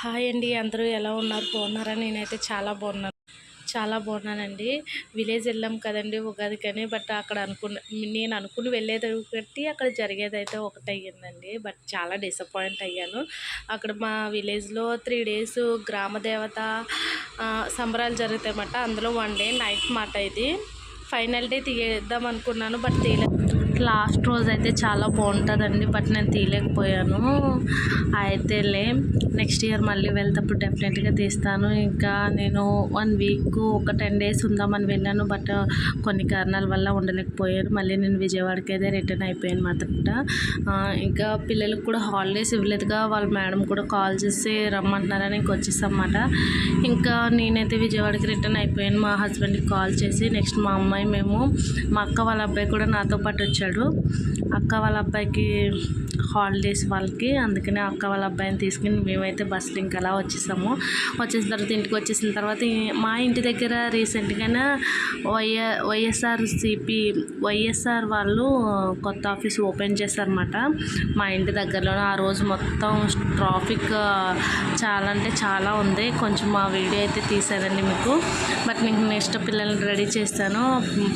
Hi అండి అందరూ ఎలా ఉన్నారు? బాగున్నారా? నేనైతే చాలా బాగున్నాను. చాలా బాగున్నానండి. విలేజ్ వెళ్ళాం కదండి ఉగాదికని బట్ అక్కడ అనుకున్న నేను అనుకుని వెళ్ళేది ఒకటి అక్కడ జరిగేది అయితే ఒకటి అయ్యిందండి. బట్ చాలా డిసప్పాయింట్ అయ్యాను. అక్కడ మా విలేజ్లో త్రీ డేస్ గ్రామదేవత సంబరాలు జరుగుతాయన్నమాట. అందులో వన్ డే నైట్ మాట ఇది. ఫైనల్ డే తీద్దాం అనుకున్నాను బట్ తీయలే లాస్ట్ రోజు అయితే చాలా బాగుంటుందండి బట్ నేను తీయలేకపోయాను. అయితేలే నెక్స్ట్ ఇయర్ మళ్ళీ వెళ్తేప్పుడు డెఫినెట్గా తీస్తాను. ఇంకా నేను వన్ వీక్ ఒక టెన్ డేస్ ఉందామని వెళ్ళాను బట్ కొన్ని కారణాల వల్ల ఉండలేకపోయాను. మళ్ళీ నేను విజయవాడకి అయితే రిటర్న్ అయిపోయాను మాత్రట ఇంకా పిల్లలకు కూడా హాలిడేస్ ఇవ్వలేదుగా వాళ్ళ మేడం కూడా కాల్ చేసి రమ్మంటున్నారని ఇంక వచ్చేసామాట ఇంకా నేనైతే విజయవాడకి రిటర్న్ అయిపోయాను. మా హస్బెండ్కి కాల్ చేసి నెక్స్ట్ మా అమ్మాయి మేము మా అక్క వాళ్ళ అబ్బాయి కూడా నాతో పాటు వచ్చాడు. అక్క వాళ్ళ అబ్బాయికి హాలిడేస్ వాళ్ళకి. అందుకనే అక్క వాళ్ళ అబ్బాయిని తీసుకుని మేమైతే బస్సులు ఇంకా అలా వచ్చేసాము. వచ్చేసిన తర్వాత ఇంటికి వచ్చేసిన తర్వాత మా ఇంటి దగ్గర రీసెంట్గానే వైఎ వైఎస్ఆర్ సిపి వైఎస్ఆర్ వాళ్ళు కొత్త ఆఫీస్ ఓపెన్ చేశారన్నమాట. మా ఇంటి దగ్గరలోనే ఆ రోజు మొత్తం ట్రాఫిక్ చాలా అంటే చాలా ఉంది. కొంచెం ఆ వీడియో అయితే తీసానండి మీకు. బట్ నేను నెక్స్ట్ పిల్లల్ని రెడీ చేస్తాను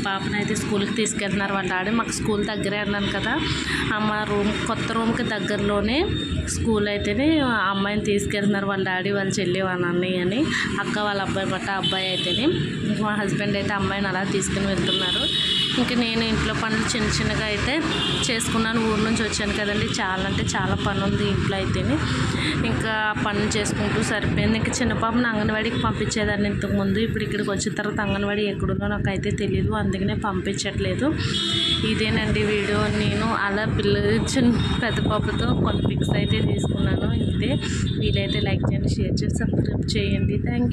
పాపని అయితే స్కూల్కి తీసుకెళ్తున్నారు. వాళ్ళ డాడీ మాకు స్కూల్ దగ్గరే అన్నాను కదా. మా రూమ్ కొత్త రూమ్ రూమ్కి దగ్గరలోనే స్కూల్ అయితేనే ఆ అమ్మాయిని తీసుకెళ్తున్నారు. వాళ్ళ డాడీ వాళ్ళ చెల్లి వాళ్ళ అన్నయ్య అని అక్క వాళ్ళ అబ్బాయి బట్ట అబ్బాయి అయితేనే మా హస్బెండ్ అయితే అమ్మాయిని అలా తీసుకుని వెళ్తున్నారు. ఇంకా నేను ఇంట్లో పనులు చిన్న చిన్నగా అయితే చేసుకున్నాను. ఊరు నుంచి వచ్చాను కదండి. చాలా అంటే చాలా పని ఉంది ఇంట్లో అయితేనే. ఇంకా పనులు చేసుకుంటూ సరిపోయింది. ఇంకా చిన్న పాపను అంగన్వాడికి పంపించేదాన్ని ఇంతకుముందు ఇప్పుడు ఇక్కడికి వచ్చిన తర్వాత అంగన్వాడి ఎక్కడుందో నాకు అయితే తెలియదు అందుకనే పంపించట్లేదు. ఇదేనండి వీడియో. నేను అలా పిల్లలు చిన్న పెద్ద పాపతో కొన్ని పిక్స్ అయితే తీసుకున్నాను ఇంతే వీలైతే లైక్ చేయండి షేర్ చేసి సబ్స్క్రైబ్ చేయండి. Thank you